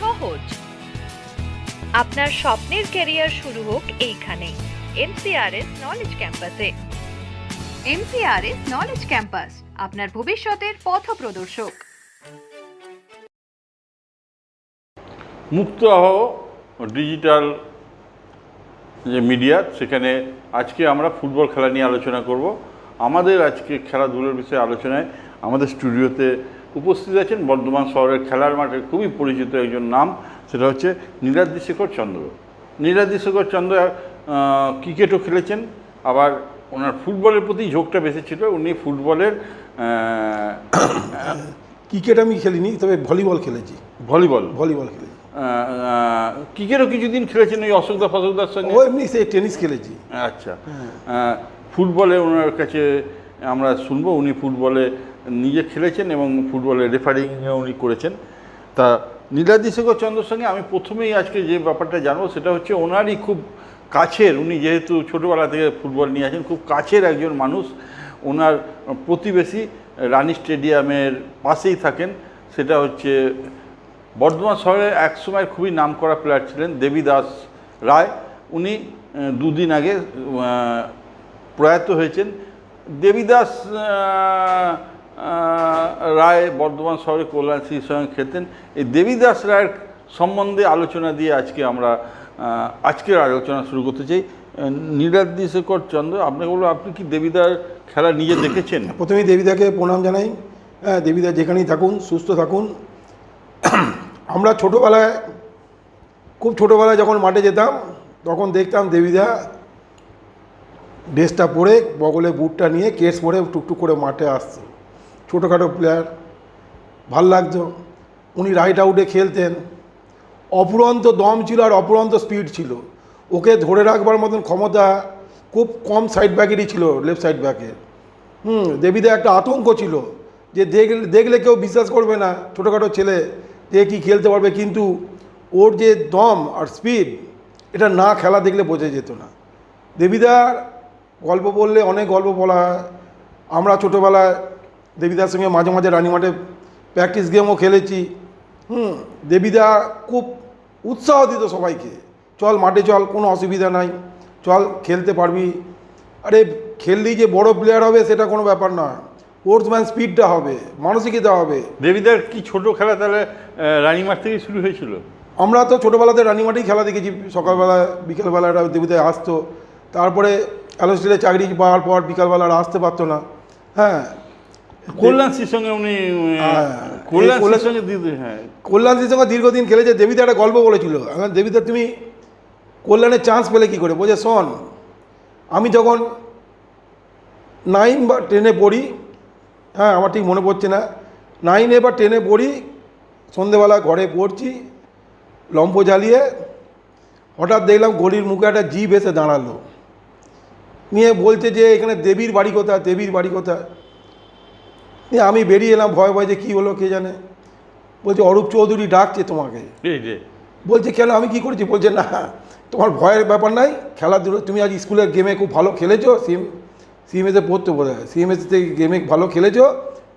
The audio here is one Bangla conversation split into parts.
সহজ। আপনার স্বপ্নের ক্যারিয়ার শুরু হোক এইখানে, এমসিআরএস নলেজ ক্যাম্পাসে এমসিআরএস নলেজ ক্যাম্পাস আপনার ভবিষ্যতের পথ প্রদর্শক। মুক্ত আহ ডিজিটাল যে মিডিয়া সেখানে আজকে আমরা ফুটবল খেলা নিয়ে আলোচনা করব। আমাদের আজকে খেলাধুলোর বিষয়ে আলোচনায় আমাদের স্টুডিওতে উপস্থিত আছেন বর্ধমান শহরের খেলার মাঠে খুবই পরিচিত একজন নাম সেটা হচ্ছে নীলাদ্রি শেখর চন্দ্র। নীলাদ্রি শেখর চন্দ্র ক্রিকেটও খেলেছেন আবার ওনার ফুটবলের প্রতি ঝোঁকটা বেশি ছিল উনি ফুটবলের ক্রিকেট আমি খেলিনি তবে ভলিবল খেলেছি। ভলিবল? ভলিবল খেলেছি। ক্রিকেটও কিছুদিন খেলেছেন ওই অশোকদা ফশোকদার সঙ্গে? ও এমনি সে টেনিস খেলেছি। আচ্ছা। ফুটবলে ওনার কাছে আমরা শুনব উনি ফুটবলে নিজে খেলেছেন এবং ফুটবলে রেফারিংও উনি করেছেন। তা নীলাদ্রি শেখর চন্দ্রের সঙ্গে আমি প্রথমেই আজকে যে ব্যাপারটা জানব সেটা হচ্ছে ওনারই খুব কাছের, উনি যেহেতু ছোটোবেলা থেকে ফুটবল নিয়ে আছেন খুব কাছের একজন মানুষ। ওনার প্রতিবেশী রানী স্টেডিয়ামের পাশেই থাকেন। সেটা হচ্ছে বর্ধমান শহরে একসময় খুবই নামকরা প্লেয়ার ছিলেন দেবীদাস রায়। উনি দুদিন আগে প্রয়াত হয়েছেন। দেবীদাস রায় বর্ধমান শহরে কল্যাণ শ্রীর সঙ্গে খেতেন। এই দেবীদাস রায়ের সম্বন্ধে আলোচনা দিয়ে আজকে আমরা আজকের আলোচনা শুরু করতে চাই। নীলাদ্রি শেখর চন্দ্র, আপনাকে বলব, আপনি কি দেবীদার খেলা নিজে দেখেছেন? প্রথমেই দেবীদাকে প্রণাম জানাই। হ্যাঁ দেবীদা যেখানেই থাকুন, সুস্থ থাকুন। আমরা ছোটোবেলায়, খুব ছোটোবেলায় যখন মাঠে যেতাম, তখন দেখতাম দেবীদা ড্রেসটা পরে বগলে বুটটা নিয়ে কেস পরে টুকটুক করে মাঠে আসতো ছোটোখাটো প্লেয়ার ভালো লাগতো। উনি রাইট আউটে খেলতেন। অপুরন্ত দম ছিল আর অপুরন্ত স্পিড ছিল। ওকে ধরে রাখবার মতন ক্ষমতা খুব কম সাইড ব্যাকেরই ছিল লেফট সাইড ব্যাকের হুম দেবীদা একটা আতঙ্ক ছিল যে দেখলে দেখলে কেউ বিশ্বাস করবে না, ছোটোখাটো ছেলে যে কি খেলতে পারবে? কিন্তু ওর যে দম আর স্পিড এটা না খেলা দেখলে বোঝা যেত না। দেবীদার গল্প বললে অনেক গল্প বলা আমরা ছোটোবেলায় দেবীদার সঙ্গে মাঝে মাঝে রানীমাঠে প্র্যাকটিস গেমও খেলেছি। হুম দেবীদা খুব উৎসাহ দিত সবাইকে। চল মাঠে চল কোনো অসুবিধা নাই। চল খেলতে পারবি। আরে খেললেই যে বড় প্লেয়ার হবে সেটা কোনো ব্যাপার না। স্পোর্টসম্যান স্পিডটা হবে মানসিকতা হবে। দেবীদার কি ছোট খেলা তাহলে রানীমাঠ থেকেই শুরু হয়েছিল? আমরা তো ছোটোবেলাতে রানিমাঠেই খেলা দেখেছি। সকালবেলা বিকেলবেলা এরা দেবীদায় আসতো। তারপরে অ্যালোস্টেলে চাকরি পাওয়ার পর বিকালবেলা আর আসতে পারতো না। হ্যাঁ কল্যাণ শ্রীর সঙ্গে উনি সঙ্গে হ্যাঁ। সঙ্গে দীর্ঘদিন খেলেছে দেবীদা একটা গল্প বলেছিল। এখন দেবীদা তুমি কল্যাণের চান্স পেলে কী করে? বলছে শোন আমি যখন নাইন বা টেনে পড়ি হ্যাঁ আমার ঠিক মনে পড়ছে না নাইনে বা টেনে পড়ি সন্ধেবেলা ঘরে পড়ছি লম্প জ্বালিয়ে হঠাৎ দেখলাম গলির মুখে একটা জিপ এসে দাঁড়াল। নিয়ে বলছে যে এখানে দেবীর বাড়ি কোথায়? দেবীর বাড়ি কোথায়? নিয়ে আমি বেরিয়ে এলাম ভয় ভয় যে কী হলো কে জানে। বলছে অরূপ চৌধুরী ডাকছে তোমাকে। বলছে কেন আমি কি করেছি? বলছে না তোমার ভয়ের ব্যাপার নাই খেলাধুলো তুমি আজ স্কুলের গেমে খুব ভালো খেলেছো সিএম সিএমএসে পড়তে বোধ হয় সিএমএস থেকে গেমে ভালো খেলেছো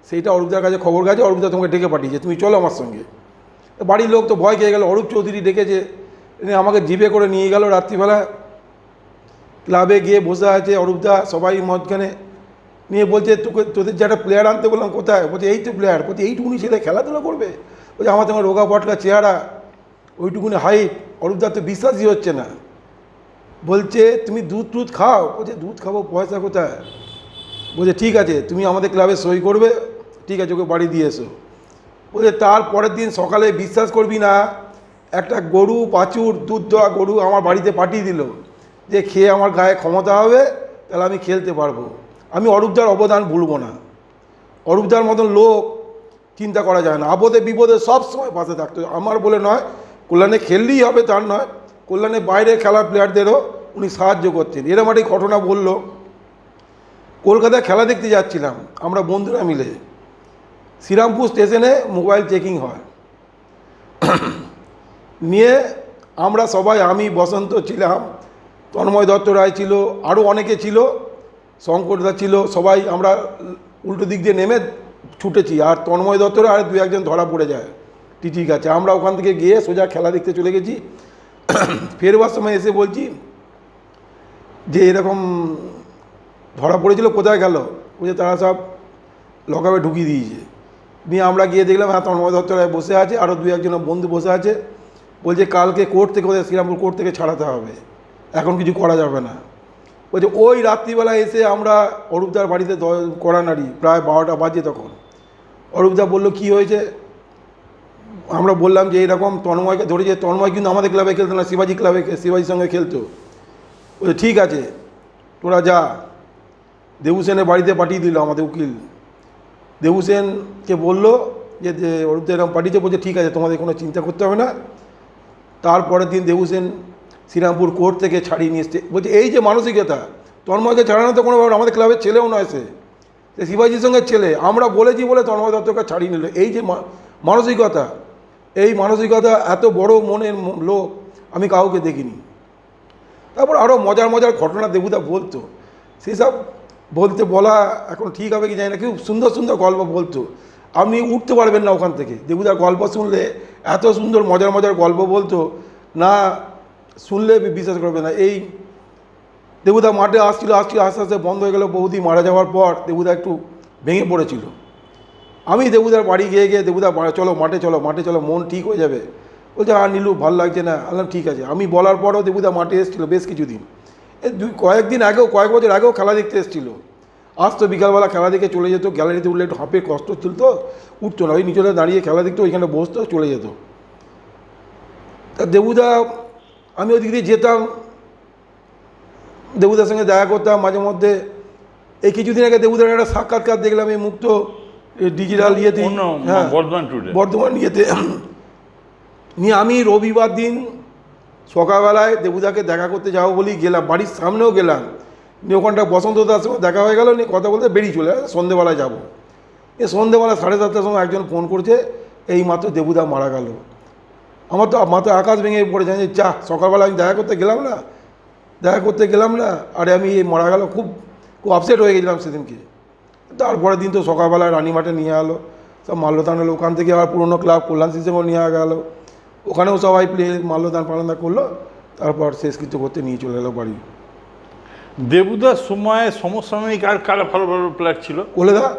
সেইটা অরূপদার কাছে খবর গেছে অরূপদা তোমাকে ডেকে পাঠিয়েছে তুমি চলো আমার সঙ্গে। বাড়ির লোক তো ভয় খেয়ে গেল অরূপ চৌধুরী ডেকেছে এনে আমাকে জিপে করে নিয়ে গেল রাত্রিবেলা। ক্লাবে গিয়ে বসে আছে অরূপদা সবাই মধ্যখানে নিয়ে বলছে তোকে তোদের যে একটা প্লেয়ার আনতে বললাম, কোথায়? বলছে, এই তো প্লেয়ার বলছে, এইটুকুনি ছেলে খেলাধুলা করবে? যে আমার তোমার রোগা পটকা চেহারা, ওইটুকুনি হাইট অরূপদার তো বিশ্বাসই হচ্ছে না। বলছে, তুমি দুধ টুধ খাও? বলছে, দুধ খাব, পয়সা কোথায়? বলছে, ঠিক আছে, তুমি আমাদের ক্লাবে সই করবে, ঠিক আছে, ওকে বাড়ি দিয়ে এসো। বলছে, তার পরের দিন সকালে বিশ্বাস করবি না, একটা গরু পাচুর দুধ দেওয়া গরু আমার বাড়িতে পাঠিয়ে দিল। যে খেয়ে আমার গায়ে ক্ষমতা হবে, তাহলে আমি খেলতে পারব। আমি অরূপদার অবদান ভুলবো না। অরূপদার মতন লোক চিন্তা করা যায় না। আপদে বিপদে সবসময় পাশে থাকতো আমার বলে নয়, কল্যাণে খেললেই হবে তার নয়। কল্যাণে বাইরে খেলার প্লেয়ারদেরও উনি সাহায্য করতেন এরম একটি ঘটনা বলল। কলকাতায় খেলা দেখতে যাচ্ছিলাম। আমরা বন্ধুরা মিলে। শ্রীরামপুর স্টেশনে মোবাইল চেকিং হয়। নিয়ে আমরা সবাই, আমি, বসন্ত ছিলাম, তন্ময় দত্ত রায় ছিল আরও অনেকে ছিল। শঙ্করদা ছিল, সবাই আমরা উল্টো দিক দিয়ে নেমে ছুটেছি, আর তন্ময় দত্তরা আর দু একজন ধরা পড়ে যায় ঠিক আছে আমরা ওখান থেকে গিয়ে সোজা খেলা দেখতে চলে গেছি। ফেরবার সময় এসে বলছি যে, এরকম ধরা পড়েছিল, কোথায় গেল? বলছে, তারা সব লকাবে ঢুকিয়ে দিয়েছে। নিয়ে আমরা গিয়ে দেখলাম হ্যাঁ তন্ময় দত্ত রায় বসে আছে, আরও দু একজন বন্ধু বসে আছে। বলছে, কালকে কোর্ট থেকে ওদের শ্রীরামপুর কোর্ট থেকে ছাড়াতে হবে, এখন কিছু করা যাবে না। বলছে, ওই রাত্রিবেলা এসে আমরা অরূপদার বাড়িতে কড়া নাড়ি, প্রায় বারোটা বাজে তখন। অরূপদা বলল, কি হয়েছে? আমরা বললাম যে, এরকম তন্ময়কে ধরেছে। তন্ময় কিন্তু আমাদের ক্লাবে খেলতো না, শিবাজি ক্লাবে শিবাজির সঙ্গে খেলতো। বলছে, ঠিক আছে, তোরা যা। দেবু সেনের বাড়িতে পাঠিয়ে দিল আমাদের উকিল। দেবু সেনকে বলল যে যে, অরূপদা এরকম পাঠিয়েছে। বলছে, ঠিক আছে, তোমাদের কোনো চিন্তা করতে হবে না। তারপরের দিন দেবু সেন শ্রীরামপুর কোর্ট থেকে ছাড়িয়ে নিয়ে এসছে। বলছে, এই যে মানসিকতা, তন্ময়কে ছাড়ানো তো কোনো ব্যাপার, আমাদের ক্লাবের ছেলেও নয় সে। শিবাজির সঙ্গে ছেলে, আমরা বলেছি বলে তন্ময় দত্তকে ছাড়িয়ে নিল। এই যে মানসিকতা, এই মানসিকতা এত বড় মনের লোক, আমি কাউকে দেখিনি। তারপর আরও মজার মজার ঘটনা দেবুদা বলতো। সেসব বলতে বলা এখন ঠিক হবে কি জানি না খুব সুন্দর সুন্দর গল্প বলতো। আপনি উঠতে পারবেন না ওখান থেকে। দেবুদার গল্প শুনলে এত সুন্দর মজার মজার গল্প বলতো। না শুনলে বিশ্বাস করবে না। এই দেবুদা মাঠে আসছিল আসছিল, আস্তে আস্তে বন্ধ হয়ে গেল। বৌদি মারা যাওয়ার পর দেবুদা একটু ভেঙে পড়েছিল। আমি দেবুদার বাড়ি গিয়ে গিয়ে দেবুদা চলো মাঠে চলো মাঠে চলো, মন ঠিক হয়ে যাবে। বলছে, আর নীলু, ভালো লাগছে না। আল্লাহ ঠিক আছে। আমি বলার পরও দেবুদা মাঠে এসেছিল বেশ কিছুদিন। দুই কয়েকদিন আগেও, কয়েক বছর আগেও খেলা দেখতে এসেছিল। আসতো বিকালবেলা খেলা দেখে চলে যেত, গ্যালারিতে উঠলে একটু হাঁপে কষ্ট ছিল তো, উঠতো না। ওই নিচলে দাঁড়িয়ে খেলা দেখতো ওইখানে বসতো, চলে যেত। তা দেবুদা আমি ওদিক দিয়ে যেতাম দেবুদার সঙ্গে দেখা করতাম মাঝে মধ্যে। এই কিছুদিন আগে দেবুদার একটা সাক্ষাৎকার দেখলাম এই মুক্ত ডিজিটাল ইয়েতে। হ্যাঁ। বর্ধমান বর্ধমান ইয়েতে। নিয়ে আমি রবিবার দিন সকালবেলায় দেবুদাকে দেখা করতে যাব বলেই গেলাম বাড়ির সামনেও গেলাম। নিয়ে ওখানটা বসন্ত সঙ্গে দেখা হয়ে গেল নিয়ে কথা বলতে বেরিয়ে চলে সন্ধেবেলায় যাব। এ সন্ধেবেলা সাড়ে সাতটার সময় একজন ফোন করছে এই মাত্র দেবুদা মারা গেল। আমার তো মাথায় আকাশ ভেঙে পড়েছে। যে যা সকালবেলা আমি দেখা করতে গেলাম না? দেখা করতে গেলাম না। আরে আমি এই মারা গেল খুব খুব আপসেট হয়ে গেছিলাম সেদিনকে। তারপরের দিন তো সকালবেলা রানীমাঠে নিয়ে এলো। সব মাল্যদান হলো ওখান থেকে আবার পুরনো ক্লাব কল্যাণ সিস্টেমও নিয়ে গেল। ওখানেও সবাই প্লে মাল্যদান পালনদান করল। তারপর শেষ কিছু করতে নিয়ে চলে গেলো বাড়ি। দেবুদার সময় সমসাময়িক আর কারা ভালো ভালো প্লেয়ার ছিল? কোলেদা।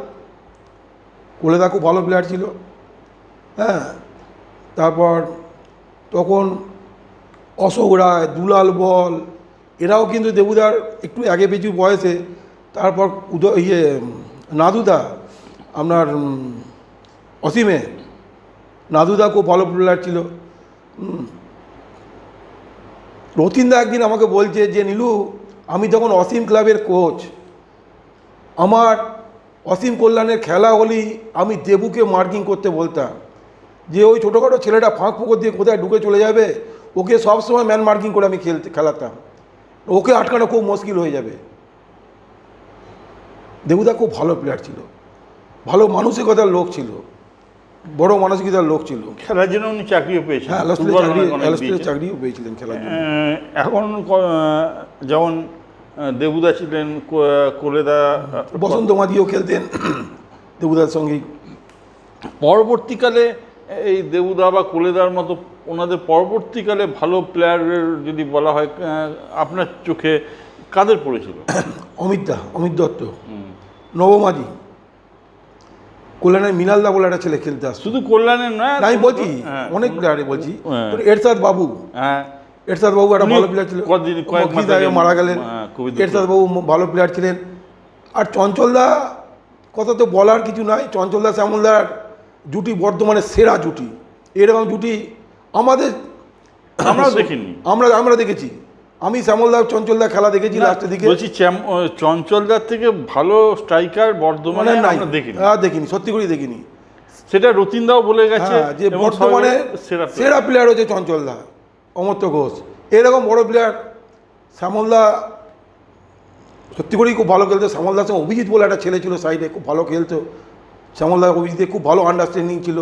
কোলেদা খুব ভালো প্লেয়ার ছিল। হ্যাঁ। তারপর তখন অশোক রায়, দুলাল বল, এরাও কিন্তু দেবুদার একটু আগে পিছু বয়সে, তারপর উদয় ইয়ে নাদুদা, আপনার অসীমে, নাদুদা খুব ভালো প্লেয়ার ছিল। রতিনদা একদিন আমাকে বলছে যে, নীলু, আমি তখন অসীম ক্লাবের কোচ আমার অসীম কল্যাণের খেলা হলেই আমি দেবুকে মার্কিং করতে বলতাম যে ওই ছোটোখাটো ছেলেটা ফাঁক ফুকর দিয়ে কোথায় ঢুকে চলে যাবে ওকে সবসময় ম্যান মার্কিং করে আমি খেলতে খেলাতাম। ওকে আটকানো খুব মুশকিল হয়ে যাবে। দেবুদা খুব ভালো প্লেয়ার ছিল। ভালো মানসিকতার লোক ছিল। বড় মানসিকতার লোক ছিল। খেলার জন্য উনি চাকরিও পেয়েছেন হ্যাঁ চাকরি। চাকরিও পেয়েছিলেন খেলার জন্য। এখন যেমন দেবুদা ছিলেন কোলেদা বসন্ত মাদিও খেলতেন। দেবুদার সঙ্গেই। পরবর্তীকালে এই দেবুদা বা কোলেদার মতো ওনাদের পরবর্তীকালে ভালো প্লেয়ারের যদি বলা হয় আপনার চোখে কাদের পড়েছিল? অমিত দা অমিত দত্ত। নবমাজি কল্যাণের মিনালদা বলে একটা ছেলে খেলতে আসতো। শুধু কল্যাণের নয় আমি বলছি হ্যাঁ, অনেক প্লেয়ারে বলছি। হ্যাঁ। এরশাদ বাবু। হ্যাঁ। এরশাদ বাবু একটা ভালো প্লেয়ার ছিল। মারা গেলেন। এরশাদ বাবু ভালো প্লেয়ার ছিলেন। আর চঞ্চলদা কথা তো বলার কিছু নাই। চঞ্চলদা শ্যামলদার জুটি বর্তমানে সেরা জুটি। এরকম জুটি আমাদের আমরা দেখিনি। আমরা আমরা দেখেছি। আমি শ্যামলদা চঞ্চলদা খেলা দেখেছি লাস্টের দিকে বলছি চঞ্চলদার থেকে ভালো স্ট্রাইকার বর্ধমানে মানে নাই। দেখিনি। দেখিনি সত্যি করেই দেখিনি। সেটা রতিনদাও বলে গেছে হ্যাঁ যে বর্তমানে সেরা সেরা প্লেয়ার হচ্ছে চঞ্চলদা অমর্ত্য ঘোষ। এরকম বড় প্লেয়ার শ্যামলদা সত্যি করেই খুব ভালো খেলতো। শ্যামলদার সঙ্গে অভিজিৎ বলে একটা ছেলে ছিল সাইডে খুব ভালো খেলতো। শ্যামলদা অভিজিতের খুব ভালো আন্ডারস্ট্যান্ডিং ছিল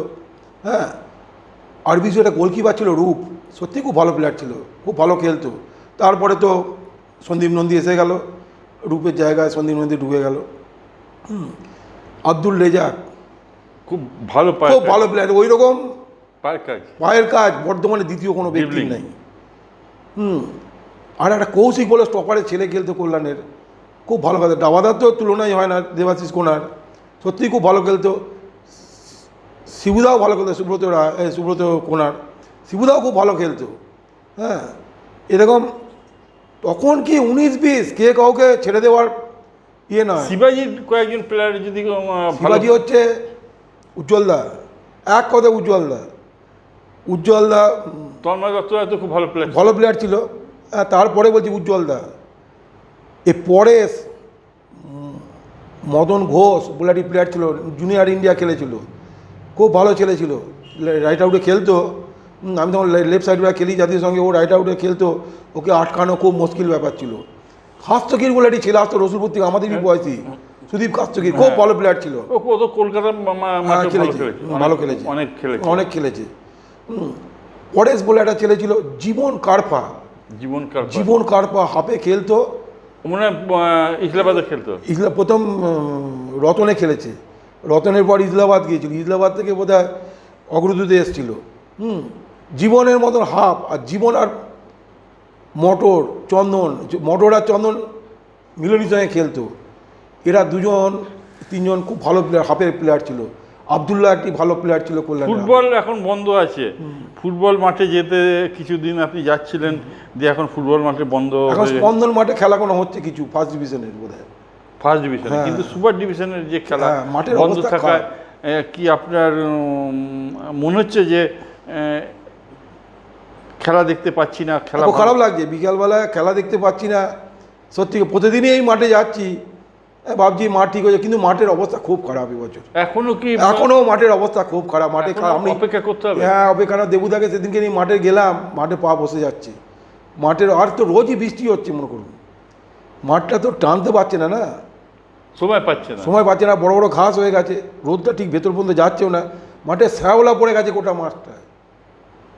হ্যাঁ? আর বিশু একটা গোলকিপার ছিল রূপ সত্যি খুব ভালো প্লেয়ার ছিল খুব ভালো খেলতো। তারপরে তো সন্দীপ নন্দী এসে গেল রূপের জায়গায় সন্দীপ নন্দী ঢুকে গেল। আব্দুল রেজাক খুব ভালো পায় খুব ভালো প্লেয়ার ওই রকম পায়ের কাজ বর্ধমানে দ্বিতীয় কোনো ব্যক্তি। নাই। হুম আর একটা কৌশিক বলে স্টপারের ছেলে খেলতো কল্যাণের খুব ভালো খেলতো। ডাবাদার তো তুলনাই হয় না দেবাশিস কোনার। সত্যিই খুব ভালো খেলতো। শিবুদাও ভালো খেলতো সুব্রত রায় সুব্রত কোনার। শিবুদাও খুব ভালো খেলতো। হ্যাঁ এরকম তখন কি উনিশ বিশ কে কাউকে ছেড়ে দেওয়ার ইয়ে নয়। শিবাজির কয়েকজন প্লেয়ার যদি শিবাজি হচ্ছে উজ্জ্বলদা এক কথা উজ্জ্বলদা উজ্জ্বলদা তন্ময় দত্ত তো খুব ভালো প্লেয়ার ভালো প্লেয়ার ছিল। হ্যাঁ, তারপরে বলছি উজ্জ্বলদা এ পরে মদন ঘোষ বলে একটি প্লেয়ার ছিল জুনিয়র ইন্ডিয়া খেলেছিল খুব ভালো ছেলে ছিল রাইট আউটে খেলতো। আমি তখন লেফট সাইড ব্যাক খেলি জাতীয় সঙ্গে ও রাইট আউটে খেলতো। ওকে আটকানো খুব মুশকিল ব্যাপার ছিল। খাস্তকির বলে একটি ছেলে আসতো রসুলপুর থেকে আমাদেরই বয়সী সুদীপ খাস্তকির খুব ভালো প্লেয়ার ছিল। কলকাতা হ্যাঁ ভালো খেলেছে অনেক- খেলেছে। অনেক খেলেছে। পরেশ বলে একটা ছেলে ছিল জীবন কারপা। জীবন জীবন কারপা হাফে খেলতো। মনে হয় খেলতো। ইসলা, প্রথম রতনে খেলেছে। রতনের পর ইসলামাবাদ গিয়েছিল। ইসলামাবাদ থেকে বোধ হয় অগ্রদূতে এসেছিল। হুম, জীবনের মতন হাফ, আর জীবন আর মটর, চন্দন, মটর আর চন্দন মিলনের সঙ্গে খেলতো। এরা দুজন, তিনজন খুব ভালো প্লেয়ার হাফের প্লেয়ার ছিল। আবদুল্লাহ একটি ভালো প্লেয়ার ছিল কল্যাণ ফুটবল এখন বন্ধ আছে। ফুটবল মাঠে যেতে কিছুদিন আপনি যাচ্ছিলেন দিয়ে এখন ফুটবল মাঠে বন্ধ এখন স্পন্দন মাঠে খেলা কোনো হচ্ছে কিছু? ফার্স্ট ডিভিশনের বোধ হয় ফার্স্ট ডিভিশনে। কিন্তু সুপার ডিভিশনের যে খেলা হ্যাঁ, মাঠের বন্ধ থাকায় কি আপনার মনে হচ্ছে যে খেলা দেখতে পাচ্ছি না খেলা খারাপ লাগছে। বিকালবেলায় খেলা দেখতে পাচ্ছি না। সত্যি প্রতিদিনই এই মাঠে যাচ্ছি। ভাবছি মাঠ ঠিক হয়েছে কিন্তু মাঠের অবস্থা খুব খারাপ এবছর এখনও কি এখনও মাঠের অবস্থা খুব খারাপ মাঠে এখনও আমি অপেক্ষা করতে হবে? হ্যাঁ অপেক্ষা দেবুদাকে সেদিনকে নিয়ে মাঠে গেলাম মাঠে পা বসে যাচ্ছে। মাঠের আর তো রোজই বৃষ্টি হচ্ছে মনে করুন। মাঠটা তো টানতে পারছে না না? সময় পাচ্ছে না। সময় পাচ্ছে না বড় বড় ঘাস হয়ে গেছে রোদটা ঠিক ভেতর পর্যন্ত যাচ্ছেও না। মাঠে শ্যাওলা পড়ে গেছে গোটা মাঠটা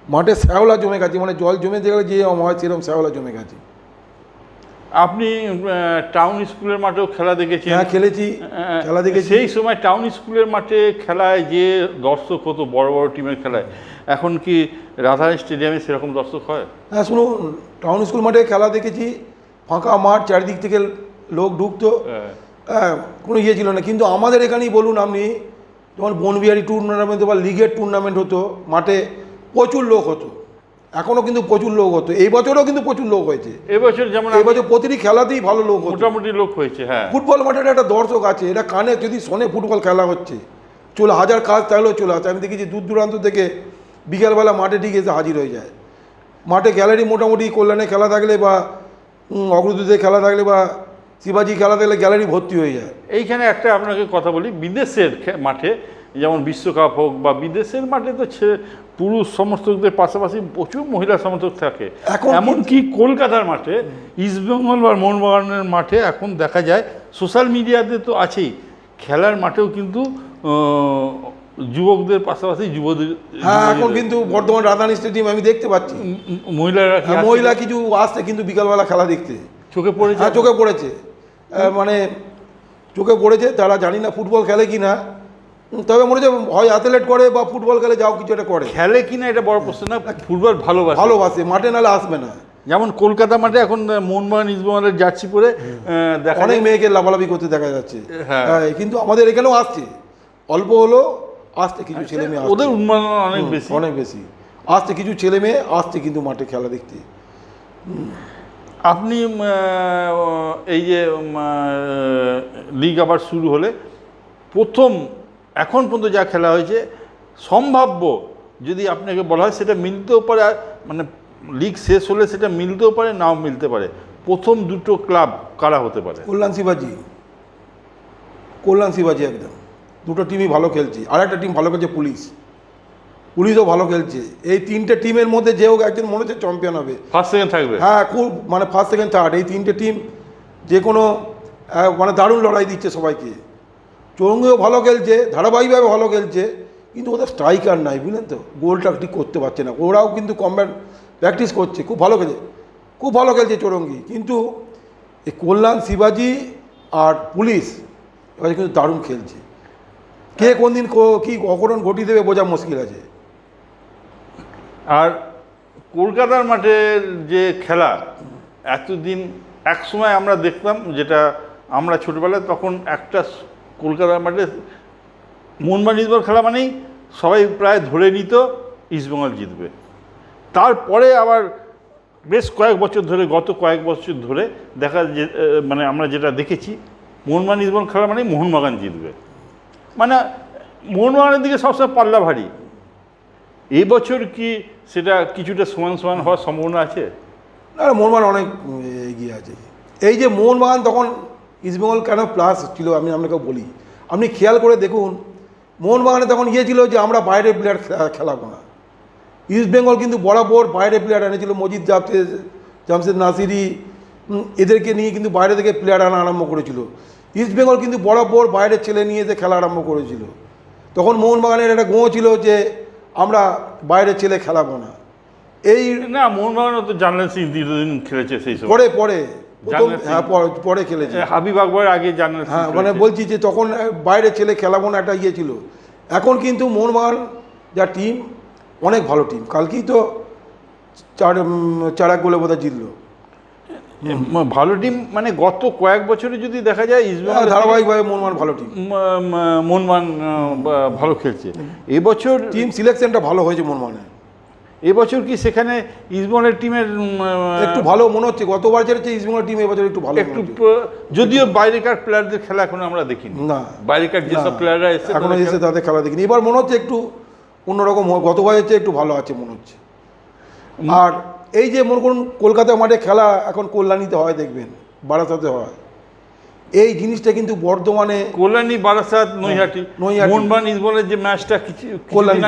মাঠে শ্যাওলা জমে গেছে মানে জল জমে গেলে যে হয় সেরকম শ্যাওলা জমে গেছে। আপনি টাউন স্কুলের মাঠেও খেলা দেখেছেন? হ্যাঁ খেলেছি। খেলা দেখেছি। সেই সময় টাউন স্কুলের মাঠে খেলায় যে দর্শক হতো বড় বড় টিমের খেলায় এখন কি রাধা স্টেডিয়ামে সেরকম দর্শক হয়? হ্যাঁ শুনুন টাউন স্কুল মাঠে খেলা দেখেছি। ফাঁকা মাঠ চারিদিক থেকে লোক ঢুকতো। হ্যাঁ। হ্যাঁ কোনো ইয়ে ছিল না। কিন্তু আমাদের এখানেই বলুন আপনি যখন বনবিহারি টুর্নামেন্ট বা লিগের টুর্নামেন্ট হতো মাঠে প্রচুর লোক হতো। এখনও কিন্তু প্রচুর লোক হতো। এই বছরও কিন্তু প্রচুর লোক হয়েছে। এবছর যেমন এই বছর প্রতিটি খেলাতেই ভালো লোক হতো। মোটামুটি লোক হয়েছে হ্যাঁ। ফুটবল মাঠের একটা দর্শক আছে এটা কানে যদি শোনে ফুটবল খেলা হচ্ছে চলে হাজার কাজ তাহলেও চলে আসে আমি দেখেছি দূর দূরান্ত থেকে বিকালবেলা মাঠে ঠিক এসে হাজির হয়ে যায়। মাঠে গ্যালারি মোটামুটি কল্যাণে খেলা থাকলে বা অগ্রদূতে খেলা থাকলে বা শিবাজি খেলা থাকলে গ্যালারি ভর্তি হয়ে যায়। এইখানে একটা আপনাকে কথা বলি বিদেশের মাঠে যেমন বিশ্বকাপ হোক বা বিদেশের মাঠে তো পুরুষ সমর্থকদের পাশাপাশি প্রচুর মহিলা সমর্থক থাকে। এমনকি কলকাতার মাঠে ইস্টবেঙ্গল বা মোহনবাগানের মাঠে এখন দেখা যায় সোশ্যাল মিডিয়াতে তো আছেই। খেলার মাঠেও কিন্তু যুবকদের পাশাপাশি যুবদের হ্যাঁ এখন কিন্তু বর্ধমান রাজধানী স্টেডিয়াম আমি দেখতে পাচ্ছি। মহিলারা হ্যাঁ? মহিলা কিছু আসছে কিন্তু বিকালবেলা খেলা দেখতে। চোখে পড়েছে? হ্যাঁ চোখে পড়েছে। মানে চোখে পড়েছে তারা জানি না ফুটবল খেলে কি না তবে মনে হচ্ছে হয় অ্যাথলেট করে বা ফুটবল খেলে যাও কিছু একটা করে। খেলে কিনা এটা বড় প্রশ্ন না ফুটবল ভালোবাসে। ভালোবাসে মাঠে নালে আসবে না। যেমন কলকাতা মাঠে এখন মোহনবাগান ইস্টবেঙ্গলের জার্সি পরে দেখা অনেক মেয়েকে লাফালাফি করতে দেখা যাচ্ছে। হ্যাঁ। হ্যাঁ কিন্তু আমাদের এখানেও আসছে। অল্প হলো আসতে কিছু ছেলে মেয়ে ওদের উন্মাদনা অনেক বেশি। অনেক বেশি। আসতে কিছু ছেলে মেয়ে আসছে কিন্তু মাঠে খেলা দেখতে। আপনি এই যে লিগ আবার শুরু হলে প্রথম এখন পর্যন্ত যা খেলা হয়েছে সম্ভাব্য যদি আপনাকে বলা হয় সেটা মিলতেও পারে আর মানে লিগ শেষ হলে সেটা মিলতেও পারে নাও মিলতে পারে। প্রথম দুটো ক্লাব কারা হতে পারে? কল্যাণ শিবাজি। কল্যাণ শিবাজি একদম। দুটো টিমই ভালো খেলছে। আর একটা টিম ভালো খেলছে পুলিশ। পুলিশও ভালো খেলছে। এই তিনটে টিমের মধ্যে যে হোক একজন মনে হচ্ছে চ্যাম্পিয়ন হবে। ফার্স্ট সেকেন্ড থাকবে? হ্যাঁ খুব মানে ফার্স্ট সেকেন্ড থার্ড এই তিনটে টিম যে কোনো মানে দারুণ লড়াই দিচ্ছে সবাইকে। চৌরঙ্গিও ভালো খেলছে, ধারাবাহিকভাবে ভালো খেলছে, কিন্তু ওদের স্ট্রাইকার নাই, বুঝলেন তো? গোলটা ঠিক করতে পারছে না। ওরাও কিন্তু কমব্যাট প্র্যাকটিস করছে, খুব ভালো খেলছে। খুব ভালো খেলছে চৌরঙ্গি। কিন্তু এই কল্যাণ শিবাজি আর পুলিশ, এবার কিন্তু দারুণ খেলছে। কে কোন দিন কো- অঘটন ঘটিয়ে দেবে বোঝা মুশকিল আছে। আর কলকাতার মাঠের যে খেলা, এতদিন এক সময় আমরা দেখতাম যেটা আমরা ছোটবেলায় তখন একটা কলকাতার মাঠে মোহনবাগান ইস্টবেঙ্গল খেলা মানেই সবাই প্রায় ধরে নিত ইস্টবেঙ্গল জিতবে। তারপরে আবার বেশ কয়েক বছর ধরে, গত কয়েক বছর ধরে দেখা যে মানে আমরা যেটা দেখেছি মোহনবাগান ইস্টবেঙ্গল খেলা মানেই মোহনবাগান জিতবে। মানে মোহনবাগানের দিকে সবসময় পাল্লা ভারী। এই বছর কি সেটা কিছুটা সমান সমান হওয়ার সম্ভাবনা আছে? না মোহনবাগান অনেক এগিয়ে আছে। এই যে মোহনবাগান তখন ইস্টবেঙ্গল কেন প্লাস ছিল আমি আপনাকে বলি। আপনি খেয়াল করে দেখুন মোহনবাগানে তখন ইয়ে ছিল যে আমরা বাইরের প্লেয়ার খেলাবো না। ইস্টবেঙ্গল কিন্তু বরাবর বাইরের প্লেয়ার এনেছিল মজিদ জামশেদ জামশেদ নাসিরি এদেরকে নিয়ে কিন্তু বাইরে থেকে প্লেয়ার আনা আরম্ভ করেছিল। ইস্টবেঙ্গল কিন্তু বরাবর বাইরের ছেলে নিয়ে এসে খেলা আরম্ভ করেছিল। তখন মোহনবাগানের একটা গোঁ ছিল যে আমরা বাইরের ছেলে খেলাবো না। এই না মোহনবাগানও তো জানলেন সিং দীর্ঘদিন খেলেছে সেই পরে পরে। হ্যাঁ পরে- খেলেছে। হাবিব আকবর আগে জানলেন হ্যাঁ মানে বলছি যে তখন বাইরে ছেলে খেলাবো না একটা ইয়ে ছিল। এখন কিন্তু মোহনবাগান যা টিম অনেক ভালো টিম কালকেই তো চার চার এক গোলে বোধহয় জিতলো। ভালো টিম মানে গত কয়েক বছরে যদি দেখা যায় ইস্টবেঙ্গল হ্যাঁ, ধারাবাহিকভাবে মোহনবাগান ভালো টিম মোহনবাগান ভালো খেলছে। এবছর টিম সিলেকশনটা ভালো হয়েছে মোহনবাগানের এবছর কি সেখানে ইস্টবেঙ্গলের টিমের একটু ভালো মনে হচ্ছে গতবার যেটা হচ্ছে ইস্টবেঙ্গল টিম এবছর একটু ভালো একটু যদিও বাইরেকার প্লেয়ারদের খেলা এখনও আমরা দেখিনি না বাইরেকার যেসব প্লেয়াররা এসে এখনও এসে তাদের খেলা দেখিনি এবার মনে হচ্ছে একটু অন্যরকম হয়। গতবার হচ্ছে একটু ভালো আছে মনে হচ্ছে আর এই যে মনে করুন কলকাতা মাঠে খেলা এখন কল্যাণীতে হয় দেখবেন বারাসাতে হয় এই জিনিসটা কিন্তু বর্ধমানে কল্যাণী বারাসাত নৈহাটি নৈহাটি। মোহনবাগান ইস্টবেঙ্গলের যে ম্যাচটা কিছু।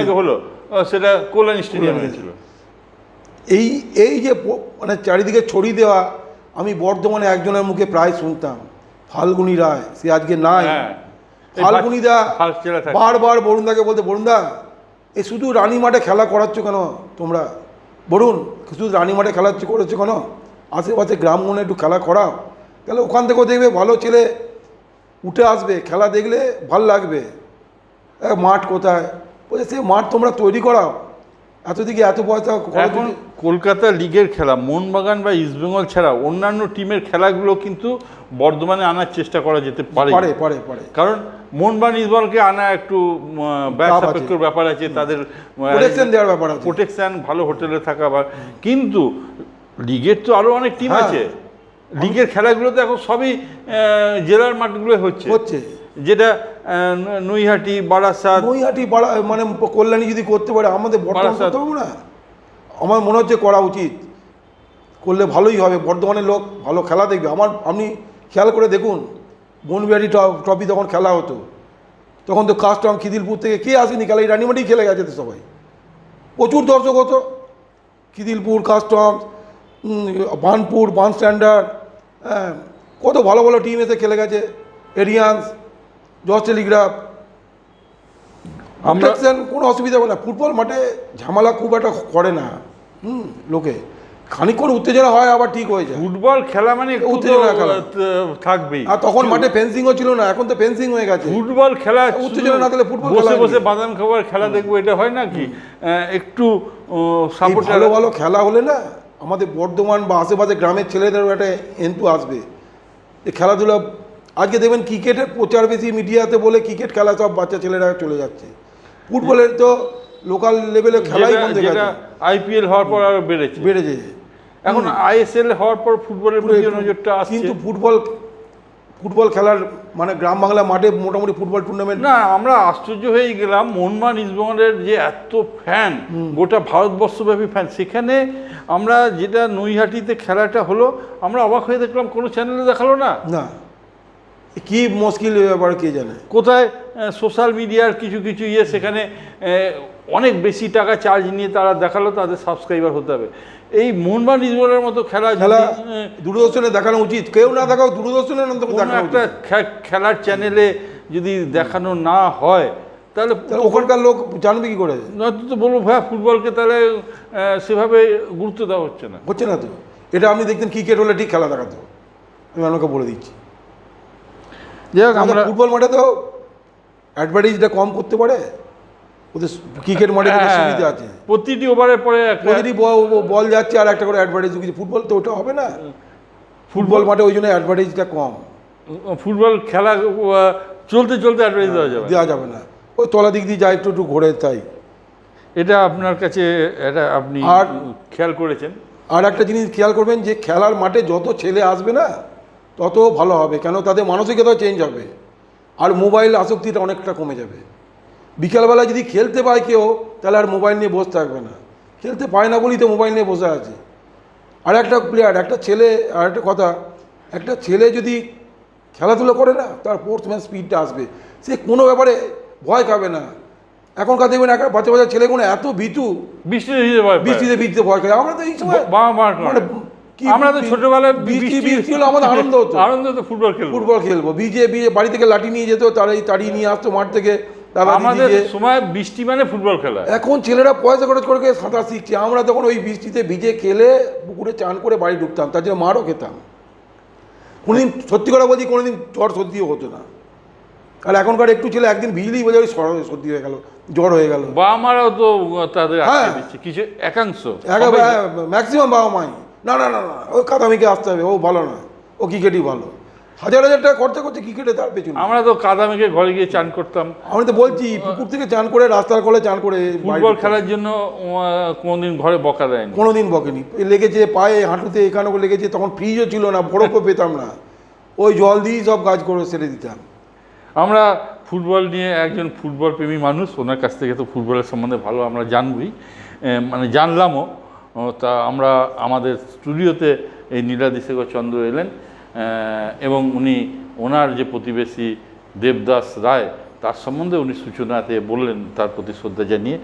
আগে হলো সেটা কল্যাণী স্টেডিয়ামে কল্যাণীতে। ছিল এই এই যে মানে চারিদিকে ছড়িয়ে দেওয়া আমি বর্ধমানে একজনের মুখে প্রায় শুনতাম ফাল্গুনি রায় সে আজকে নাই। হ্যাঁ ফাল্গুনি দা। বারবার বরুণদাকে বলতে বরুণদা এ শুধু রানী মাঠে খেলা করাচ্ছ কেন তোমরা? বরুণ শুধু রানী মাঠে খেলা করেছ কেন? আশেপাশে গ্রামগণে একটু খেলা করাও। তাহলে ওখান থেকেও দেখবে ভালো ছেলে উঠে আসবে খেলা দেখলে ভালো লাগবে। মাঠ কোথায়? বলছে সে মাঠ তোমরা তৈরি করাও। এত দিকে এত পয়সা এখন কলকাতা লিগের খেলা মোহনবাগান বা ইস্টবেঙ্গল ছাড়া অন্যান্য টিমের খেলাগুলো কিন্তু বর্ধমানে আনার চেষ্টা করা যেতে পারে। পারে পারে পারে। কারণ মোহনবাগান ইস্টবেঙ্গলকে আনা একটু ব্যাপার আছে তাদের প্রোটেকশন দেওয়ার ব্যাপার আছে। প্রোটেকশন ভালো হোটেলে থাকা বা কিন্তু লিগের তো আরও অনেক টিম হ্যাঁ। আছে। লিগের খেলাগুলো তো এখন সবই জেলার মাঠগুলো হচ্ছে। হচ্ছে। যেটা নৈহাটি বারাসাত। নৈহাটি পাড়া মানে কল্যাণী যদি করতে পারে আমাদের বারাসাত। করতে না? আমার মনে হচ্ছে করা উচিত। করলে ভালোই হবে। বর্ধমানের লোক ভালো খেলা দেখবে। আমার আপনি খেয়াল করে দেখুন বনবিহারি ট্র- ট্রফি তখন খেলা হতো। তখন তো কাস্টম খিদিলপুর থেকে কে আসেনি? খেলা এই রানিমাটি খেলে গেছে তো সবাই। প্রচুর দর্শক হতো। খিদিলপুর কাস্টম বানপুর বান স্ট্যান্ডার্ড হ্যাঁ কত ভালো ভালো টিম এসে খেলে গেছে। এরিয়ান্স জর্জ টেলিগ্রাফ আমরা কোনো অসুবিধা হবে না। ফুটবল মাঠে ঝামেলা খুব একটা করে না। হুম লোকে। খানিক্ষণ উত্তেজনা হয় আবার ঠিক হয়ে যায়। ফুটবল খেলা মানে উত্তেজনা খেলা। থাকবেই। আর তখন মাঠে ফেন্সিংও ছিল না এখন তো ফেন্সিং হয়ে গেছে। ফুটবল খেলা উত্তেজনা না থাকলে ফুটবল বসে বসে বাদাম খাবার খেলা দেখব এটা হয় নাকি আহ, একটু সাপোর্ট ভালো ভালো খেলা হলে না আমাদের বর্ধমান বা আশেপাশে গ্রামের ছেলেদেরও একটা এন্টু আসবে। এই খেলাধুলা আজকে দেখবেন ক্রিকেটের প্রচার বেশি মিডিয়াতে বলে ক্রিকেট খেলা সব বাচ্চা ছেলেরা চলে যাচ্ছে। ফুটবলের তো লোকাল লেভেলে খেলাই বন্ধ আইপিএল হওয়ার পর আরও বেড়েছে। বেড়েছে। এখন আইএসএল হওয়ার পর ফুটবলের প্রতি নজরটা কিন্তু ফুটবল ফুটবল খেলার মানে গ্রাম বাংলা মাঠে মোটামুটি ফুটবল টুর্নামেন্ট না আমরা আশ্চর্য হয়ে গেলাম। মোহনবাগান ইস্টবেঙ্গলের যে এত ফ্যান গোটা ভারতবর্ষব্যাপী ফ্যান সেখানে আমরা যেটা নৈহাটিতে খেলাটা হলো আমরা অবাক হয়ে দেখলাম কোনো চ্যানেলে দেখাল না। না। কি মুশকিল ব্যাপার কে জানে? কোথায় সোশ্যাল মিডিয়ার কিছু কিছু ইয়ে সেখানে অনেক বেশি টাকা চার্জ নিয়ে তারা দেখাল তাদের সাবস্ক্রাইবার হতে হবে। এই মোহনবাগান ইস্টবেঙ্গলের মতো খেলা খেলা দূরদর্শনে দেখানো উচিত। কেউ না দেখাও দূরদর্শনে একটা খেলার চ্যানেলে যদি দেখানো না হয় তাহলে তাহলে ওখানকার লোক জানবে কি করে? নয়তো তো বলব ভাই ফুটবলকে তাহলে সেভাবে গুরুত্ব দেওয়া হচ্ছে না। হচ্ছে না তো। এটা আপনি দেখতেন ক্রিকেট হলে ঠিক খেলা দেখাতো। আমি আপনাকে বলে দিচ্ছি। যাই হোক আমরা ফুটবল মাঠে তো অ্যাডভার্টাইজটা কম করতে পারে। ওদের ক্রিকেট মাঠে হ্যাঁ, সুবিধা আছে। প্রতিটি ওভারের পরে প্রতিটি বল যাচ্ছে আর একটা করে অ্যাডভার্টাইজ ফুটবল তো ওটা হবে না। ফুটবল মাঠে ওই জন্য অ্যাডভার্টাইজটা কম। ফুটবল খেলা চলতে চলতে দেওয়া যাবে দেওয়া যাবে না। ওই তলা দিক দিয়ে একটু একটু ঘোরে তাই। এটা আপনার কাছে এটা আপনি আর- খেয়াল করেছেন? আর একটা জিনিস খেয়াল করবেন যে খেলার মাঠে যত ছেলে আসবে না তত ভালো হবে কেন তাদের মানসিকতা চেঞ্জ হবে আর মোবাইল আসক্তিটা অনেকটা কমে যাবে। বিকালবেলা যদি খেলতে পায় কেউ তাহলে আর মোবাইল নিয়ে বসে থাকবে না। খেলতে পায় না বলেই তো মোবাইল নিয়ে বসে আছে। আর একটা প্লেয়ার একটা ছেলে আর একটা কথা একটা ছেলে যদি খেলাধুলো করে না তার স্পোর্টসম্যান স্পিডটা আসবে। সে কোনো ব্যাপারে ভয় খাবে না। এখনকার দেখবেন একটা বাচ্চা বাচ্চা ছেলেগুলো এত ভীতু বৃষ্টিতে ভিজতে ভয় খায়। আমরা তো এই সময় মানে আমরা তো ছোটবেলায় বৃষ্টি বৃষ্টি হলে আমাদের আনন্দ হতো। আনন্দ তো ফুটবল খেলব। ফুটবল খেলব। বিজে বিজে বাড়ি থেকে লাঠি নিয়ে যেত তারাই তাড়িয়ে নিয়ে আসতো মাঠ থেকে আমাদের সময় বৃষ্টি মানে ফুটবল খেলা। এখন ছেলেরা পয়সা খরচ করে সাঁতার শিখছে। আমরা তখন ওই বৃষ্টিতে ভিজে খেলে পুকুরে চান করে বাড়ি ঢুকতাম তার জন্য মারও খেতাম। কোনোদিন সত্যি কথা বলছি কোনোদিন জ্বর সর্দিও হতো না। আর এখনকার একটু ছেলে একদিন ভিজলেই বোঝা ওই সর- সর্দি হয়ে গেল জ্বর হয়ে গেল। বাবা মারাও তো তাদের হ্যাঁ। কিছু একাংশ। ম্যাক্সিমাম বাবা মাই না না না না ওই কাদামিকে আসতে হবে ও ভালো না ও ক্রিকেটই ভালো। হাজার হাজার টাকা খরচা করছে ক্রিকেটে তার পেছনে। আমরা তো কাদামিকে ঘরে গিয়ে চান করতাম। আমি তো বলছি পুকুর থেকে চান করে রাস্তার কলে চান করে ফুটবল খেলার জন্য কোনোদিন ঘরে বকা দেয়নি। কোনোদিন বকেনি। লেগেছে পায়ে হাঁটুতে এখানে লেগেছে তখন ফ্রিজও ছিল না বরফও পেতাম না। ওই জল দিয়েই সব কাজ করে সেরে দিতাম। আমরা ফুটবল নিয়ে একজন ফুটবল প্রেমী মানুষ ওনার কাছ থেকে তো ফুটবলের সম্বন্ধে ভালো আমরা জানবই। মানে জানলামও। ও, তা আমরা আমাদের স্টুডিওতে এই নীলাদিশেখর চন্দ্র এলেন এবং উনি ওনার যে প্রতিবেশী দেবদাস রায়, তার সম্বন্ধে উনি সূচনাতে বললেন, তার প্রতি শ্রদ্ধা জানিয়ে।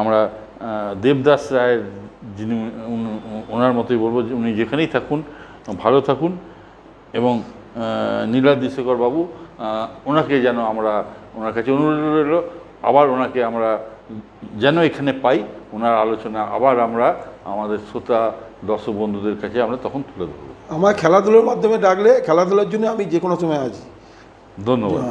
আমরা দেবদাস রায়ের যিনি ওনার মতোই বলব যে উনি যেখানেই থাকুন, ভালো থাকুন, এবং নীলাদিশেখর বাবু ওনাকে যেন আমরা ওনার কাছে অনুরোধ রইল, আবার ওনাকে আমরা যেন এখানে পাই, ওনার আলোচনা আবার আমরা আমাদের শ্রোতা দর্শক বন্ধুদের কাছে আমরা তখন তুলে ধরবো। আমার খেলাধুলোর মাধ্যমে ডাকলে খেলাধুলার জন্য আমি যে কোনো সময় আছি। ধন্যবাদ।